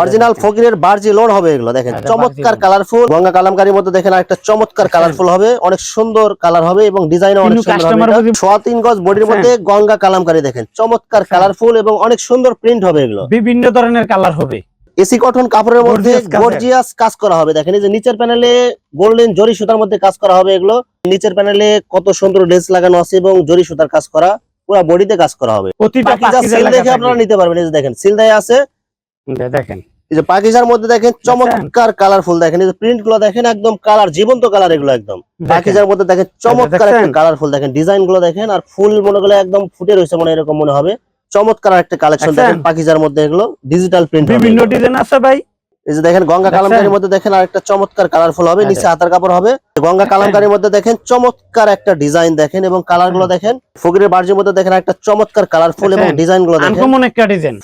Original ফকিরের বার্জি load হবে এগুলো দেখেন। চমৎকার কালারফুল গঙ্গা কালামকারীর মধ্যে দেখেন একটা চমৎকার কালারফুল হবে অনেক সুন্দর কালার হবে এবং ডিজাইন অনেক সুন্দর হবে। সোয়া তিন গজ বডির মধ্যে গঙ্গা কালামকারী দেখেন চমৎকার কালারফুল এবং অনেক সুন্দর প্রিন্ট হবে এগুলো। বিভিন্ন ধরনের কালার হবে। এসি কটন কাপড়ের মধ্যে গর্জিয়াস কাজ করা হবে। দেখেন এই যে নিচের প্যানেলে গোল্ডেন জরি সুতার মধ্যে কাজ করা হবে এগুলো। নিচের প্যানেলে কত সুন্দর ড্রেস লাগানো আছে এবং জরি সুতার কাজ করা পুরো বডিতে কাজ করা হবে। প্রতিটা দেখে আপনারা নিতে পারবেন। এই যে দেখেন সিল দেয়া আছে। দেখেন। এই যে পাকিজার মধ্যে দেখেন চমৎকার কালারফুল দেখেন। এই যে প্রিন্টগুলো দেখেন একদম কালার জীবন্ত কালার এগুলো একদম। পাকিজার মধ্যে দেখেন চমৎকার একটা কালারফুল দেখেন। ডিজাইনগুলো দেখেন আর ফুল মনে করলে একদম ফুটে রয়েছে মনে এরকম মনে হবে। চমৎকার একটা কালেকশন দেখেন পাকিজার মধ্যে এগুলো ডিজিটাল প্রিন্ট বিভিন্ন ডিজাইন আছে ভাই। এই যে দেখেন গঙ্গা? কালামকারীর মধ্যে দেখেন আর একটা চমৎকার কালারফুল হবে হ্যাঁ, নিচে হাতার কাপড় হবে। গঙ্গা কালামকারীর মধ্যে দেখেন চমৎকার একটা ডিজাইন দেখেন এবং কালারগুলো দেখেন। ফকিরের বার্জের মধ্যে দেখেন একটা চমৎকার কালারফুল এবং ডিজাইনগুলো দেখেন।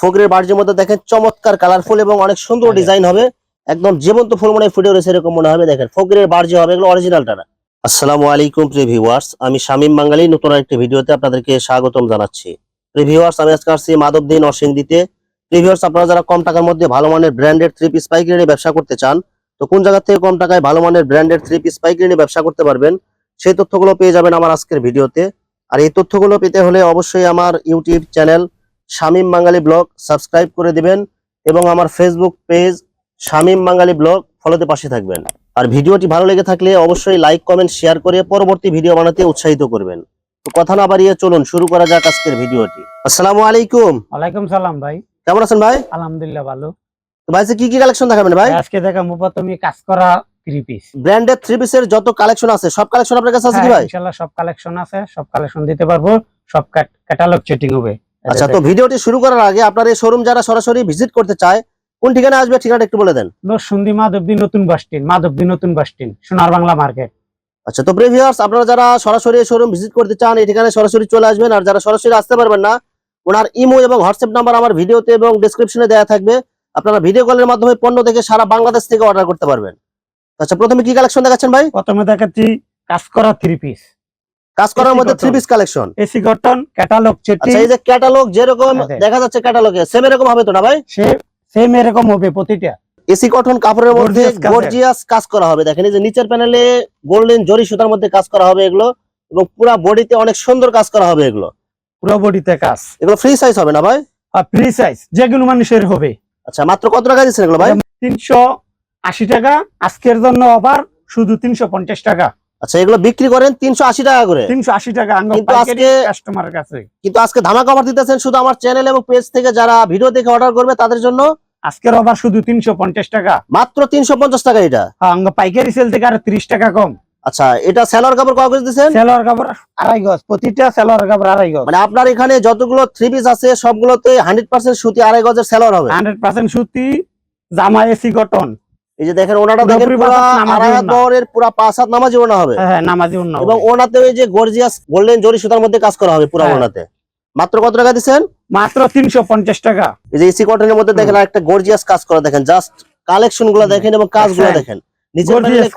ফকিরের বার্জের মধ্যে দেখেন চমৎকার কালারফুল এবং অনেক সুন্দর ডিজাইন হবে। একদম জীবন্ত ফুল মনে হয় ফুটে রয়েছে এরকম মনে হবে দেখেন। ফকিরের বার্জি হবে এগুলো অরিজিনালটা না আসসালামু আলাইকুম প্রিয় ভিউয়ার্স আমি শামীম বাঙালি নতুন একটি ভিডিওতে আপনাদেরকে স্বাগতম জানাচ্ছি। প্রিয় ভিউয়ার্স আমি আজকে আসছি মাধবদিন অসিংদিতে প্রিয় ভিউয়ার্স আপনারা যারা কম টাকার মধ্যে ভালো মানের ব্র্যান্ডেড থ্রি পিস পাইকারি নিয়ে ব্যবসা করতে চান, তো কোন জায়গা থেকে কম টাকায় ভালো মানের ব্র্যান্ডেড থ্রি পিস পাইকারি নিয়ে ব্যবসা করতে পারবেন, সেই তথ্যগুলো পেয়ে যাবেন আমার আজকের ভিডিওতে। আর এই তথ্যগুলো পেতে হলে অবশ্যই আমার YouTube channel Shamim Bangali blog subscribe করে দিবেন এবং আমার Facebook page Shamim Bangali blog ফলোতে পাশে থাকবেন। আর ভিডিওটি ভালো লেগে থাকলে অবশ্যই লাইক কমেন্ট শেয়ার করে পরবর্তী ভিডিও বানাতে উৎসাহিত করবেন। তো কথা না বাড়িয়ে চলুন, শুরু করা যাক আজকের ভিডিওটি। আসসালামু আলাইকুম। ওয়ালাইকুম সালাম ভাই। কেমন আছেন ভাই? আলহামদুলিল্লাহ ভালো। ভাই কি কি কালেকশন দেখাবেন ভাই? আজকে দেখা প্রথমে কাজ করা থ্রি পিস ব্র্যান্ডেড থ্রি পিসের যত কালেকশন আছে সব কালেকশন আপনার কাছে আছে কি ভাই? ইনশাআল্লাহ সব কালেকশন আছে সব কালেকশন দিতে পারব সব ক্যাটালগ চেটিং হবে। আচ্ছা তো ভিডিওটি শুরু করার আগে আপনার এই শোরুম যারা সরাসরি ভিজিট করতে চায় কোন ঠিকানা আসবে ঠিকানা একটু বলে দেন। নরসুন্দি মাধবদী নতুন বাস স্ট্যান্ড মাধবদী নতুন বাস স্ট্যান্ড সোনার বাংলা মার্কেট আচ্ছা তো প্রিভিয়ার্স আপনারা যারা সরাসরি শোরুম ভিজিট করতে চান এই ঠিকানায় সরাসরি চলে আসবেন আর যারা সরাসরি আসতে পারবেন না ওনার ইমো এবং হোয়াটসঅ্যাপ নাম্বার আমার ভিডিওতে এবং ডেসক্রিপশনে দেওয়া থাকবে। আপনারা ভিডিও কলের মাধ্যমে পণ্য দেখে সারা বাংলাদেশ থেকে অর্ডার করতে পারবেন। আচ্ছা প্রথমে কি কালেকশন দেখাচ্ছেন ভাই? প্রথমে দেখাচ্ছি কাজ করা থ্রি পিস কাজ করার মধ্যে three piece collection AC cotton catalogue chatting আচ্ছা এই যে ক্যাটালগ যেরকম আচ্ছা। দেখা। যাচ্ছে ক্যাটালগে সেম এরকম হবে তো না ভাই? সেম এরকম হবে প্রতিটা। এসি কটন কাপড়ের মধ্যে গর্জিয়াস কাজ করা হবে। দেখেন এই যে নিচের প্যানেলে গোল্ডেন জরি সুতার মধ্যে কাজ করা হবে এগুলো এবং পুরো বডিতে অনেক সুন্দর কাজ করা হবে এগুলো। পুরো বডিতে কাজ। এগুলো ফ্রি সাইজ হবে না ভাই? আর ফ্রি সাইজ যেগুলো মানুষের হবে। আচ্ছা মাত্র কত টাকা দিচ্ছেন এগুলো ভাই? তিনশো আশি টাকা আজকের জন্য আবার শুধু তিনশো পঞ্চাশ টাকা। আচ্ছা এগুলো বিক্রি করেন তিনশো আশি টাকা করে। তিনশো আশি টাকা কিন্তু আজকে- কাস্টমারের কাছে। কিন্তু আজকে ধামাকা অফার দিতেছেন শুধু আমার চ্যানেল এবং পেজ থেকে যারা ভিডিও দেখে অর্ডার করবে তাদের জন্য। আজকের আবার শুধু তিনশো পঞ্চাশ টাকা। মাত্র তিনশো পঞ্চাশ টাকা এটা। হ্যাঁ, পাইকারি সেল থেকে আর ত্রিশ টাকা কম। আচ্ছা এটা সেলার কাপড় কয় গজ দিচ্ছেন সেলোয়ার কাপড় আড়াই গজ প্রতিটা সেলোয়ার কাপড় আড়াই গজ। মানে আপনার এখানে যতগুলো থ্রি পিস আছে সবগুলোতে হান্ড্রেড পার্সেন্ট সুতি আড়াই গজের সেলার হবে? হান্ড্রেড পার্সেন্ট সুতি জামা এসি কটন এই যে দেখেন ওনাটা দেখেন পুরা আড়াই ওড়না। পাঁচ হাত নামাজি ওনা হবে। হ্যাঁ হ্যাঁ নামাজি অন্য এবং ওনাতে ওই যে গর্জিয়াস গোল্ডেন জরি সুতার মধ্যে কাজ করা হবে পুরো হ্যাঁ। ওনাতে মাত্র কত টাকা দিচ্ছেন? মাত্র তিনশো পঞ্চাশ টাকা। এই যে এসি কটনের মধ্যে দেখেন একটা গর্জিয়াস কাজ করা দেখেন জাস্ট কালেকশনগুলো দেখেন এবং কাজগুলো দেখেন।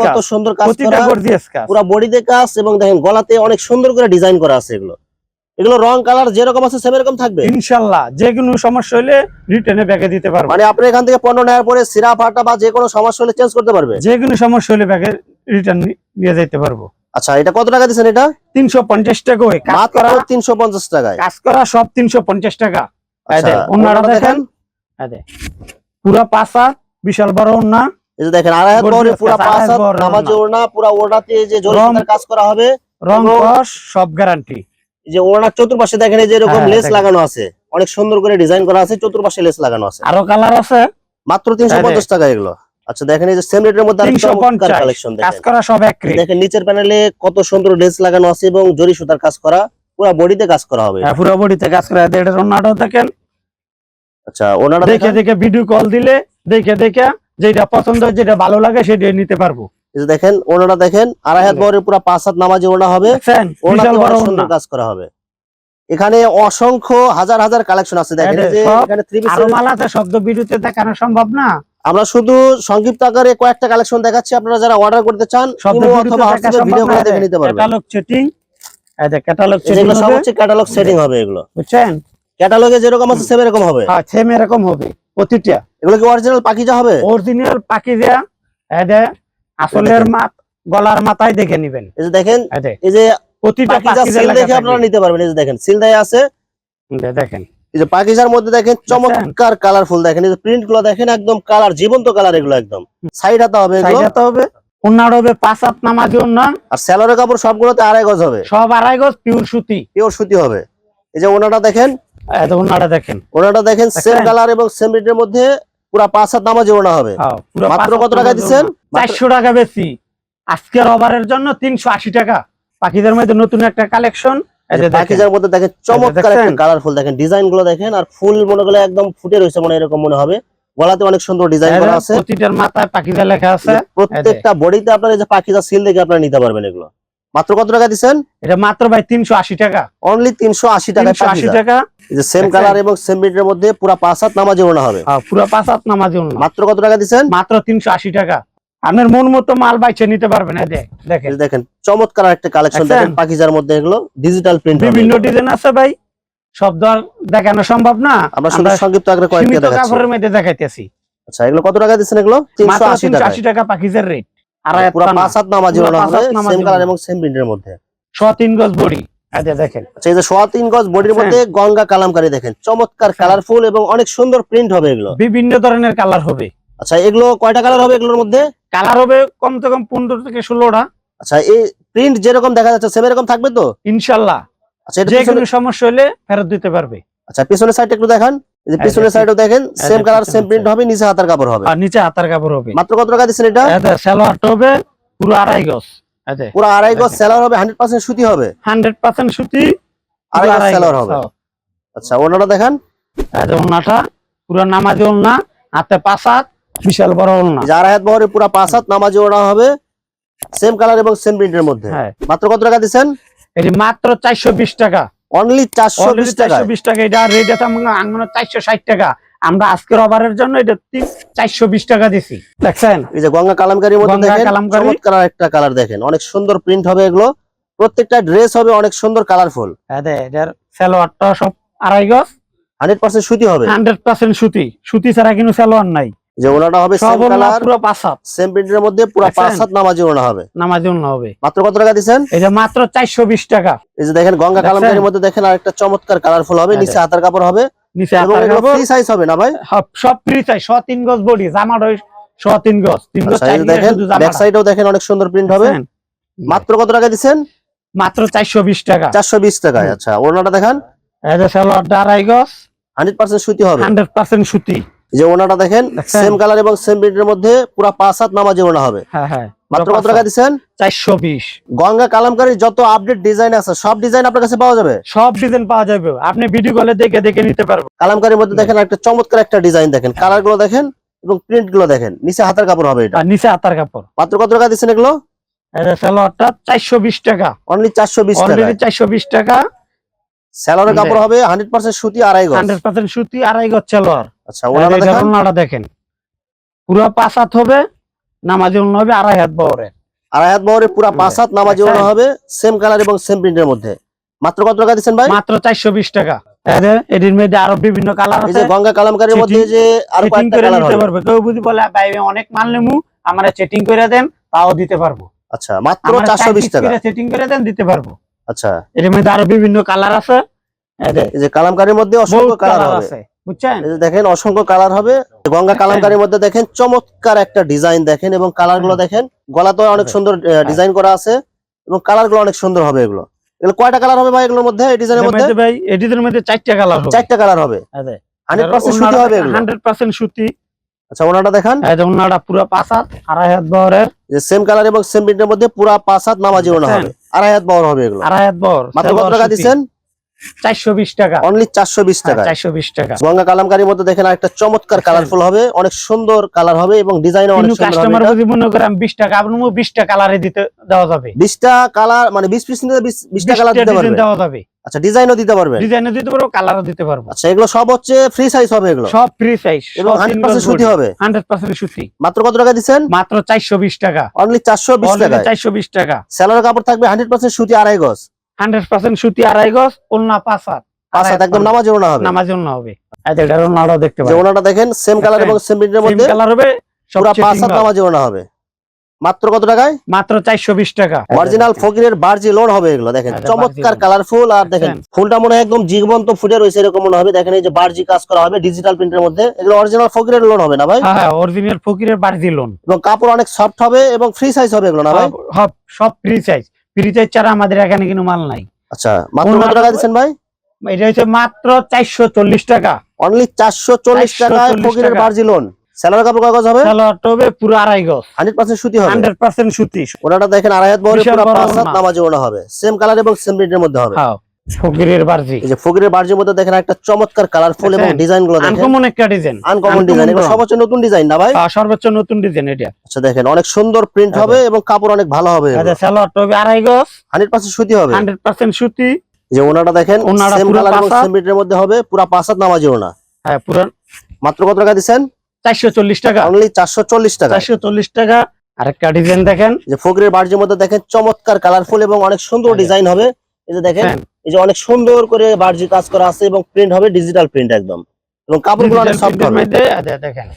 কত সুন্দর কাজ করা। পুরো বডিতে কাজ এবং দেখেন গলাতে অনেক সুন্দর করে ডিজাইন করা আছে এগুলো। এগুলো রং কালার যেরকম আছে সেম এরকম থাকবে। ইনশাল্লাহ যে কোনো সমস্যা হলে রিটার্নে ব্যাগে দিতে পারব। মানে আপনি এখান থেকে পণ্য নেওয়ার পরে সিরা ফাটা বা যে কোনো সমস্যা হলে চেঞ্জ করতে পারবে? যে কোনো সমস্যা হলে ব্যাগে রিটার্ন নিয়ে যেতে পারব। আচ্ছা এটা কত টাকা দিচ্ছেন এটা? তিনশো পঞ্চাশ টাকা ওই কাজ করা তিনশো পঞ্চাশ টাকায়। কাজ করা সব তিনশো পঞ্চাশ টাকা। এই আচ্ছা, দেখেন এই। পুরা বিশাল বড় ওড়না। এই যে দেখেন আড়াই হাত বহরে পুরা পাঁচ হাত হাত ওড়না। পুরা ওড়নাতে যে জরি কাজ করা হবে রং সব গ্যারান্টি এই যে ওড়নার চতুর্পাশে দেখেন এই যে এরকম হ্যাঁ, লেস লাগানো আছে অনেক সুন্দর করে ডিজাইন করা আছে চতুর্পাশে লেস লাগানো আছে। আরও কালার আছে? মাত্র তিনশো পঞ্চাশ টাকা এগুলো। আচ্ছা দেখেন এই যে সেম রেটের মধ্যে কালেকশন কাজ করা সব এক দেখেন নিচের প্যানেলে কত সুন্দর লেস লাগানো আছে এবং জরি সুতার কাজ করা পুরো বডিতে কাজ করা হবে। হ্যাঁ, পুরো বডিতে কাজ করা। এটা ওড়নাটাও দেখেন। আচ্ছা ওনারা দেখে দেখে ভিডিও কল দিলে দেখে দেখে। যেটা পছন্দ যেটা ভালো লাগে সেটা নিতে পারব। দেখেন ওনারা দেখেন আড়াই হাত বহরে পুরো পাঁচ হাত নামাজি ওনা হবে। ওনাতে কাজ করা হবে। এখানে অসংখ্য হাজার হাজার কালেকশন আছে। দেখেন যে এখানে থ্রি আরও শব্দ ভিডিওতে দেখানো সম্ভব না। আমরা শুধু সংক্ষিপ্ত আকারে কয়েকটা কালেকশন দেখাচ্ছি। আপনারা যারা অর্ডার করতে চান অথবা ভিডিও করে দেখে নিতে পারবেন। ক্যাটালগ সেটিং এই ক্যাটালগ সেটিং সব হবে। হচ্ছে ক্যাটালগ সেটিং হবে এগুলো। বুঝছেন? ক্যাটালগে যেরকম আছে সেম এরকম হবে। হ্যাঁ সেম এরকম হবে। প্রতিটা। এগুলো কি অরিজিনাল পাখিজা হবে? অরিজিনাল পাখি দেয়া এদে আসলের। মাত গলার মাথায় দেখে নিবেন। এই যে দেখেন এই যে প্রতিটা পাখি সিল দেখে আপনারা নিতে পারবেন। এই যে দেখেন সিল দেয়া আছে। দেখেন। এই যে পাখিজার মধ্যে দেখেন চমৎকার কালারফুল দেখেন। এই যে প্রিন্টগুলো দেখেন একদম কালার জীবন্ত কালার এগুলো একদম। সাইড হাতে হবে এগুলো। সাইডাতে হবে। উন্নার হবে পাঁচ হাত নামাজি উন্না। আর স্যালোরের কাপড় সবগুলোতে আড়াই গজ হবে। সব আড়াই গজ পিওর সুতি। পিওর সুতি হবে। এই যে ওনাটা দেখেন এত উন্নাটা দেখেন। ওনাটা দেখেন সেম কালার এবং সেম রেটের মধ্যে পুরা পাঁচ হাত নামাজি ওনা হবে। মাত্র কত টাকা দিচ্ছেন? চারশো টাকা বেশি। আজকের ওভারের জন্য তিনশো আশি টাকা। পাখিদের মধ্যে নতুন একটা কালেকশন। পাখিজার মধ্যে দেখেন চমৎকার একটা কালারফুল দেখেন ডিজাইনগুলো দেখেন আর ফুল মনে করলে একদম ফুটে রয়েছে মনে হয় এরকম মনে হবে। গলাতে অনেক সুন্দর ডিজাইন করা আছে। প্রতিটার মাথায় পাখিদের লেখা আছে। প্রত্যেকটা বডিতে আপনার যে পাখিজা সিল দেখে আপনারা নিতে পারবেন এগুলো। মাত্র কত টাকা দিচ্ছেন? এটা মাত্র ভাই তিনশো আশি টাকা। অনলি তিনশো আশি টাকা আশি টাকা। যে সেম কালার এবং সেম রেটের মধ্যে পুরা পাঁচ হাত নামাজি ওনা হবে। হ্যাঁ, পাঁচ হাত নামাজি উন্না। মাত্র কত টাকা দিচ্ছেন? মাত্র তিনশো আশি টাকা। আপনার মন মতো মাল বাইছে নিতে পারবেন এই দেখ এই দেখেন দেখেন চমৎকার একটা কালেকশন? দেখেন পাখিজার মধ্যে এগুলো ডিজিটাল প্রিন্ট বিভিন্ন ডিজাইন আছে ভাই। সব দর দেখানো সম্ভব না। আমরা সংক্ষিপ্ত আকারে কয়েকটা দেখাচ্ছি। আচ্ছা এগুলো কত টাকা দিচ্ছেন এগুলো? তিনশো আশি টাকা। আশি টাকা পাখিজের রেট পুরো পাঁচ হাত নামাজি পুরো ওনা পাঁচ হবে হাত নামাজি সেম কালার এবং সেম প্রিন্টের মধ্যে। ছ তিন গজ বড়ি। আচ্ছা দেখেন। এই যে সোয়া তিন গজ বডির মধ্যে গঙ্গা কালামকারী দেখেন। চমৎকার কালারফুল এবং অনেক সুন্দর প্রিন্ট হবে এগুলো। বিভিন্ন ধরনের কালার হবে। আচ্ছা এগুলো কয়টা কালার হবে এগুলোর মধ্যে? কালার হবে কম থেকে কম পনেরো থেকে ষোলোটা। আচ্ছা এই প্রিন্ট যেরকম দেখা যাচ্ছে সেম এরকম থাকবে তো? ইনশাল্লাহ। আচ্ছা যে কোনো সমস্যা হলে ফেরত দিতে পারবে। আচ্ছা পিছনের সাইড একটু দেখান। যে পিছনের। সাইডও দেখেন সেম কালার সেম প্রিন্ট হবে নিচে হাতার কাপড় হবে। আর নিচে হাতার কাপড় হবে। মাত্র কত টাকা দিচ্ছেন এটা? সালোয়ারটা হবে পুরো আড়াই গজ। পুরো আড়াই গজ। সেলার হবে হান্ড্রেড পার্সেন্ট সুতি হবে? হান্ড্রেড পার্সেন্ট সুতি পুরো আড়াই গজ আড়াই হবে। আচ্ছা ওনাটা দেখান। এই যে ওড়নাটা পুরো নামাজি ওড়না হাতে পাঁচ হাত বিশাল বড় ওড়না। এই যে আড়াই হাত বহরে পুরো পাঁচ হাত নামাজি ওনা হবে সেম কালার এবং সেম প্রিন্টের মধ্যে। হ্যাঁ। মাত্র কত টাকা দিচ্ছেন? এটি মাত্র চারশো বিশ টাকা। অনলি চারশো বিশ অলরেডি টাকা চারশো বিশ টাকা এটা রেট আছে আমরা চারশো ষাট টাকা। আমরা আজকের ওভারের জন্য এটা চারশো বিশ টাকা দিছি। দেখছেন? এই যে গঙ্গা কালামকারীর মধ্যে দেখেন চমৎকার একটা কালার দেখেন। অনেক সুন্দর প্রিন্ট হবে এগুলো। প্রত্যেকটা ড্রেস হবে অনেক সুন্দর কালারফুল হ্যাঁ এটার সালোয়ারটা সব আড়াই গজ। হান্ড্রেড পার্সেন্ট সুতি হবে। হান্ড্রেড পার্সেন্ট সুতি। সুতি ছাড়া কিন্তু সালোয়ার নাই। যে ওনাটা হবে সেম কালার পুরো পাঁচ হাত। সেম প্রিন্টের মধ্যে পুরো? পাঁচ হাত নামাজি ওনা হবে। নামাজি হবে। মাত্র কত টাকা দিচ্ছেন? এটা মাত্র চারশো বিশ টাকা। এই যে দেখেন গঙ্গা? কালামকারীর মধ্যে দেখেন আরেকটা চমৎকার কালারফুল হবে নিচে হাতার কাপড় হবে। নিচে হাতার কাপড়। ফ্রি সাইজ হবে না ভাই? সব ফ্রি তিন গজ বডি তিন গজ। তিন গজ আচ্ছা চার এই যে গজ দেখেন ব্যাক। সাইডেও দেখেন অনেক সুন্দর প্রিন্ট হবে। মাত্র কত টাকা দিচ্ছেন? মাত্র চারশো বিশ টাকা। চারশো বিশ টাকায় আচ্ছা ওনাটা দেখান। এটা সালোয়ারটা আড়াই গজ। হান্ড্রেড পার্সেন্ট সুতি হবে। হান্ড্রেড পার্সেন্ট সুতি। এই যে ওনাটা দেখেন সেম কালার এবং সেম প্রিন্টের মধ্যে পুরো পাঁচ হাত নামাজি ওনা হবে। হ্যাঁ হ্যাঁ। মাত্র কত টাকা দিচ্ছেন? চারশো বিশ। গঙ্গা কালামকারীর যত আপডেট ডিজাইন আছে সব ডিজাইন আপনার কাছে পাওয়া যাবে? সব ডিজাইন পাওয়া যাবে। আপনি ভিডিও কলে দেখে দেখে নিতে পারবেন। কালামকারীর মধ্যে দেখেন একটা চমৎকার একটা ডিজাইন দেখেন। কালারগুলো দেখেন এবং প্রিন্টগুলো দেখেন। নিচে হাতের কাপড় হবে এটা। নিচে হাতার কাপড়। মাত্র কত টাকা দিচ্ছেন এগুলো? চারশো বিশ টাকা। অনলি চারশো বিশ টাকা চারশো বিশ টাকা। কাপড় হবে হান্ড্রেড পার্সেন্ট সুতি আড়াই হান্ড্রেড পার্সেন্ট সুতি আড়াই গজ সালোয়ার। আচ্ছা ওনাটা দেখেন। পুরো পাঁচ হাত হবে নামাজি হবে আড়াই হাত বহরে। আড়াই হাত বহরে পুরো পাঁচ হাত নামাজি দেখছেন? হবে সেম কালার এবং সেম প্রিন্টের মধ্যে। মাত্র কত টাকা দিচ্ছেন ভাই? মাত্র চারশো বিশ টাকা। এটির মধ্যে আরও বিভিন্ন কালার আছে। গঙ্গা কালামকারীর মধ্যে যে আরও চেটিং কয়েকটা কালার নিতে পারবে। কেউ যদি বলে ভাই অনেক মাল নেব আমরা চেটিং করে দেন তাও দিতে পারব। আচ্ছা মাত্র চারশো বিশ টাকা। চেটিং করে দেন দিতে পারব। আচ্ছা। এর মধ্যে আরও বিভিন্ন কালার আছে। এদের এই যে কালামকারীর মধ্যে অসংখ্য কালার আছে। বুঝছেন? দেখেন অসংখ্য কালার হবে। গঙ্গা কালামকারীর মধ্যে দেখেন চমৎকার একটা ডিজাইন দেখেন এবং কালারগুলো দেখেন গলাতে অনেক হ্যাঁ। সুন্দর ডিজাইন করা আছে এবং কালারগুলো অনেক সুন্দর হবে এগুলো। এগুলো কয়টা কালার হবে ভাই এগুলোর মধ্যে এই ডিজাইনের মধ্যে? মধ্যে ভাই এটির মধ্যে চারটা কালার হবে। চারটা কালার হবে। হান্ড্রেড পার্সেন্ট সুতি হবে হান্ড্রেড পার্সেন্ট সুতি। আচ্ছা ওনাটা দেখান। এই যে ওনাটা পুরো পাঁচ হাত আড়াই হাত বহরের। সেম কালার এবং সেম প্রিন্টের মধ্যে পুরা পাঁচ হাত নামাজি ওনা হবে। আড়াই হাত বড় হবে এগুলো। আড়াই হাত বহর মাত্র কত টাকা দিচ্ছেন? চারশো বিশ টাকা। অনলি বিশ টাকা টাকা। গঙ্গা কালামকারীর মধ্যে দেখেন একটা চমৎকার। কালারফুল হবে অনেক সুন্দর কালার হবে এবং ডিজাইনও অনেক সুন্দর হবে কাস্টমার যদি মনে করে আমি বিশ টাকা আপনার বিশটা কালারে দিতে দেওয়া যাবে। বিশটা কালার মানে বিশ পিস নিতে বিশটা কালার দিতে পারবে। দেওয়া যাবে। আচ্ছা ডিজাইনও দিতে পারবেন ডিজাইনও দিতে পারব কালারও দিতে পারব। আচ্ছা এগুলো সব হচ্ছে ফ্রি সাইজ হবে এগুলো? সব ফ্রি সাইজ এবং হান্ড্রেড পার্সেন্ট সুতি হবে? সুতি। মাত্র কত টাকা দিচ্ছেন? মাত্র চারশো বিশ টাকা। অনলি চারশো বিশ টাকায়। চারশো বিশ টাকা। স্যালোর কাপড় থাকবে হান্ড্রেড পার্সেন্ট সুতি আড়াই গজ। হান্ড্রেড পার্সেন্ট সুতি আড়াই গজ ওলনা পাঁচ হাত। পাঁচ হাত একদম নামাজ ওনা হবে? নামাজ জন্য হবে। এই এটা ওনারাও দেখতে যে ওনাটা দেখেন সেম কালার এবং সেম প্রিন্টের সেম কালার হবে সব পাঁচ হাত নামাজ ওনা হবে। মাত্র কত টাকায়? মাত্র চারশো বিশ টাকা। অরিজিনাল ফকিরের বার্জি লোন হবে এগুলো দেখেন। চমৎকার কালারফুল আর দেখেন দেখেন। ফুলটা মনে হয় একদম জীবন্ত ফুটে রয়েছে এরকম মনে হবে। দেখেন এই যে বার্জি কাজ করা হবে ডিজিটাল প্রিন্টের মধ্যে। এগুলো অরিজিনাল ফকিরের লোন হবে না ভাই? হ্যাঁ হ্যাঁ অরিজিনাল ফকিরের বার্জি লোন এবং কাপড় অনেক সফট হবে এবং ফ্রি সাইজ হবে এগুলো না ভাই? সব ফ্রি সাইজ চারা আমাদের এখানে কিন্তু মাল নাই। আচ্ছা মাত্র কত টাকা দিচ্ছেন ভাই? এটা হচ্ছে মাত্র চারশো চল্লিশ টাকা। অনলি চারশো চল্লিশ 440 টাকায় ফকিরের টাকা। বার্জি লোন স্যালার কাপড় কাগজ হবে? সালোয়ারটা হবে পুরো আড়াই গজ। সুতি হবে। সুতি। ওনাটা দেখেন আড়াই হাত পুরো বড় পাঁচ হাত নামাজে ওনা হবে। সেম কালার এবং সেম মধ্যে হবে। হ্যাঁ। ফকিরের বার্জি। এই যে ফকিরের বার্জির মধ্যে দেখেন একটা চমৎকার কালারফুল এবং ডিজাইনগুলো দেখেন। আনকমন একটা ডিজাইন আনকমন ডিজাইন এগুলো সর্বোচ্চ নতুন ডিজাইন না ভাই? সর্বোচ্চ নতুন ডিজাইন এটা। আচ্ছা দেখেন অনেক সুন্দর প্রিন্ট হবে এবং কাপড় অনেক ভালো হবে আচ্ছা সালোয়ারটা হবে আড়াই গজ। হান্ড্রেড পার্সেন্ট সুতি হবে। হান্ড্রেড পার্সেন্ট সুতি। যে ওনাটা দেখেন সেম কালার এবং সেম মধ্যে হবে পুরো পাঁচ হাত নামাজি ওনা। হ্যাঁ পুরো মাত্র কত টাকা দিচ্ছেন? চারশো চল্লিশ টাকা। অনলি চারশো চল্লিশ টাকা। চারশো চল্লিশ টাকা। আরেকটা ডিজাইন দেখেন। যে ফকিরের বার্জির মধ্যে দেখেন চমৎকার কালারফুল এবং অনেক সুন্দর ডিজাইন হবে। এই যে দেখেন হ্যাঁ, এই যে অনেক সুন্দর করে বার্জি কাজ করা আছে এবং প্রিন্ট হবে ডিজিটাল প্রিন্ট একদম। এবং কাপড়গুলো অনেক সফট হবে আচ্ছা, দেখেন।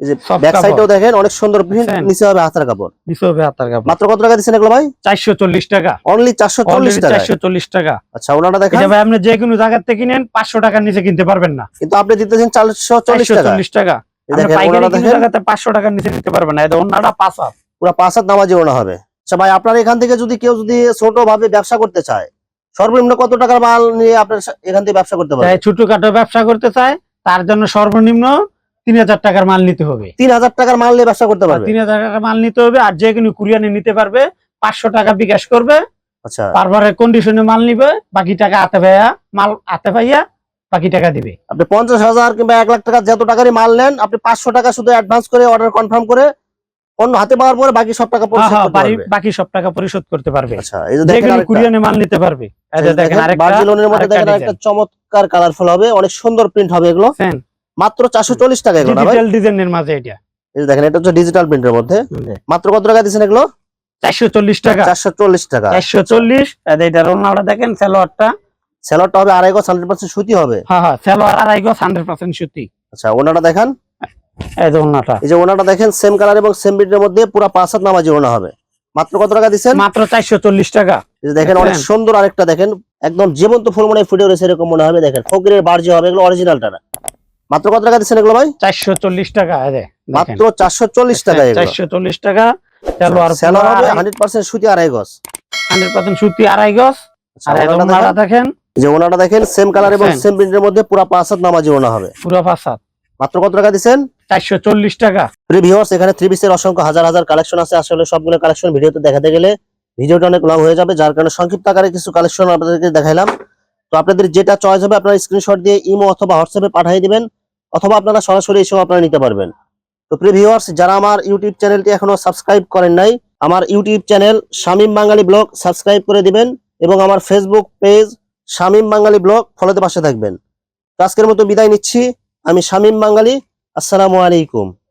এই যে ব্যাক। সাইডেও দেখেন অনেক সুন্দর প্রিন্ট নিচে হবে হাতের কাপড়। নিচে হবে হাতার কাপড়। মাত্র কত টাকা দিচ্ছেন এগুলো ভাই? চারশো চল্লিশ টাকা। অনলি চারশো চল্লিশ টাকা চারশো চল্লিশ টাকা। আচ্ছা ওনাটা দেখেন। এটা ভাই আপনি যে কোনো জায়গা থেকে কিনেন পাঁচশো টাকার নিচে কিনতে পারবেন না। কিন্তু আপনি দিতেছেন চারশো চল্লিশ চারশো টাকা চল্লিশ টাকা। আপনি পাইকারি ওনাটা কিনে দেখেন। জায়গাতে পাঁচশো টাকার নিচে নিতে পারবেন না। এটা অন্যটা পাঁচ হাত। পুরো পাঁচ হাত নামাজে ওনা হবে। আচ্ছা ভাই আপনার এখান থেকে যদি কেউ যদি ছোট ভাবে ব্যবসা করতে চায় সর্বনিম্ন কত টাকার মাল নিয়ে আপনার এখান থেকে ব্যবসা করতে পারবে তাই ছোটখাটো ব্যবসা করতে চায় তার জন্য সর্বনিম্ন তিন হাজার টাকার মাল নিতে হবে। তিন হাজার টাকার মাল নিয়ে ব্যবসা করতে পারবে? তিন হাজার টাকার মাল নিতে হবে আর যে কোনো কুরিয়ানে নিতে পারবে পাঁচশো টাকা বিকাশ করবে আচ্ছা। কন্ডিশনে মাল নিবে বাকি টাকা হাতে মাল হাতে বাকি টাকা দিবে। আপনি পঞ্চাশ হাজার কিংবা এক লাখ টাকা যত টাকারই মাল নেন আপনি পাঁচশো টাকা শুধু অ্যাডভান্স করে অর্ডার কনফার্ম করে অন্য হাতে পাওয়ার পরে বাকি সব টাকা হ্যাঁ, পরিশোধ হ্যাঁ, করতে পারবে। বাকি সব টাকা পরিশোধ করতে পারবে। আচ্ছা এই যে দেখেন কুরিয়ানে মাল নিতে পারবে। এই এই যে যে দেখেন আরেকটা বার্জিলোনের মধ্যে দেখেন একটা চমৎকার কালারফুল হবে অনেক সুন্দর প্রিন্ট হবে এগুলো? মাত্র চারশো চল্লিশ টাকা এগুলো ডিজিটাল ডিজাইনের মাঝে এটা। এই যে দেখেন এটা হচ্ছে ডিজিটাল প্রিন্টের মধ্যে। মাত্র কত টাকা দিচ্ছেন এগুলো? চারশো চল্লিশ টাকা। চারশো চল্লিশ টাকা। চারশো চল্লিশ এটা রোনাটা দেখেন সালোয়ারটা। স্যালাডটা হবে আড়াই গজ হান্ড্রেড পার্সেন্ট সুতি হবে। হ্যাঁ হ্যাঁ সালোয়ার আড়াই গজ হান্ড্রেড পার্সেন্ট সুতি। আচ্ছা ওনাটা দেখেন। এই যে ওনাটা। এই যে ওনাটা দেখেন সেম কালার এবং সেম প্রিন্টের মধ্যে পুরো পাঁচ হাত নামাজি ওনা হবে। মাত্র কত টাকা দিচ্ছেন? মাত্র চারশো চল্লিশ টাকা। দেখেন অনেক সুন্দর আরেকটা দেখেন একদম জীবন্ত ফুল মনে ফুটে রয়েছে এরকম মনে হবে দেখেন। ফকিরের বার্জি হবে এগুলো অরিজিনালটা না। মাত্র কত টাকা দিচ্ছেন এগুলো ভাই? চারশো চল্লিশ টাকা দেখেন। মাত্র চারশো চল্লিশ টাকা চারশো চল্লিশ টাকা সালোয়ার স্যালার হবে হান্ড্রেড পার্সেন্ট সুতি আড়াই গজ। হান্ড্রেড পার্সেন্ট সুতি আড়াই গজ। আচ্ছা, আর এই ওনাটা ওনাটা দেখেন? দেখেন। যে ওনাটা দেখেন সেম কালার এবং সেম প্রিন্টের মধ্যে পুরো পাঁচ হাত নামাজি ওনা হবে। পুরো পাঁচ হাত মাত্র কত টাকা দিচ্ছেন? চারশো চল্লিশ টাকা। প্রিভিউয়ার্স এখানে থ্রি পিসের অসংখ্য হাজার হাজার কালেকশন আছে। আসলে সবগুলো কালেকশন ভিডিওতে দেখাতে গেলে ভিডিওটা অনেক লং হয়ে যাবে যার কারণে সংক্ষিপ্ত আকারে কিছু কালেকশন আপনাদেরকে দেখাইলাম। তো আপনাদের যেটা চয়েস হবে আপনারা স্ক্রিনশট দিয়ে ইমো অথবা হোয়াটসঅ্যাপে পাঠিয়ে দিবেন অথবা আপনারা সরাসরি এসেও আপনারা নিতে পারবেন। তো প্রিভিউয়ার্স যারা আমার ইউটিউব চ্যানেলটি এখনও সাবস্ক্রাইব করেন নাই আমার YouTube channel Shamim Bangali blog subscribe করে দিবেন এবং আমার Facebook page Shamim Bangali blog ফলোতে পাশে থাকবেন। তো আজকের মতো বিদায় নিচ্ছি। আমি শামীম বাঙালি আসসালামু আলাইকুম।